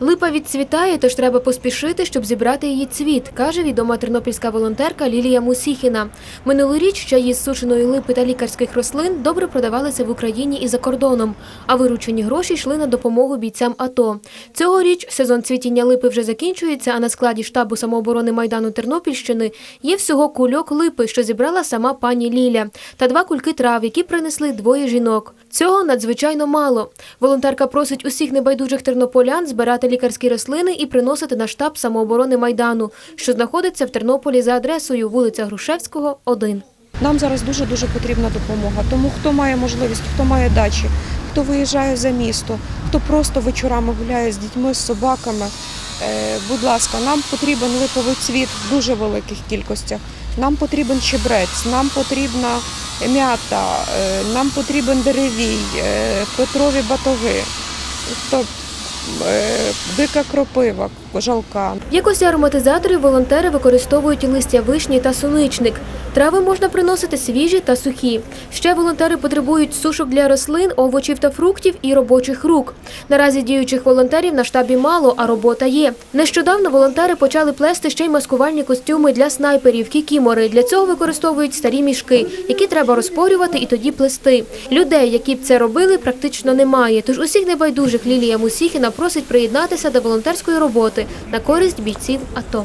Липа відцвітає, тож треба поспішити, щоб зібрати її цвіт, каже відома тернопільська волонтерка Лілія Мусіхіна. Минулоріч чаї з сушеної липи та лікарських рослин добре продавалися в Україні і за кордоном, а виручені гроші йшли на допомогу бійцям АТО. Цьогоріч сезон цвітіння липи вже закінчується, а на складі штабу самооборони Майдану Тернопільщини є всього кульок липи, що зібрала сама пані Ліля, та два кульки трав, які принесли двоє жінок. Цього надзвичайно мало. Волонтерка просить усіх небайдужих тернополян збирати лікарські рослини і приносити на штаб самооборони Майдану, що знаходиться в Тернополі за адресою вулиця Грушевського, 1. Нам зараз дуже дуже потрібна допомога. Тому хто має можливість, хто має дачі, хто виїжджає за місто, хто просто вечорами гуляє з дітьми, з собаками. е, Будь ласка, нам потрібен липовий цвіт в дуже великих кількостях. Нам потрібен чебрець, нам потрібна м'ята, е, нам потрібен деревій, е, петрові батоги, тобто дика кропива, жалка. В якості ароматизаторів волонтери використовують листя вишні та суничник. Трави можна приносити свіжі та сухі. Ще волонтери потребують сушок для рослин, овочів та фруктів і робочих рук. Наразі діючих волонтерів на штабі мало, а робота є. Нещодавно волонтери почали плести ще й маскувальні костюми для снайперів, кікімори. Для цього використовують старі мішки, які треба розпорювати і тоді плести. Людей, які б це робили, практично немає. Тож усіх небайдужих Лілія Мусіхіна просить приєднатися до волонтерської роботи на користь бійців АТО.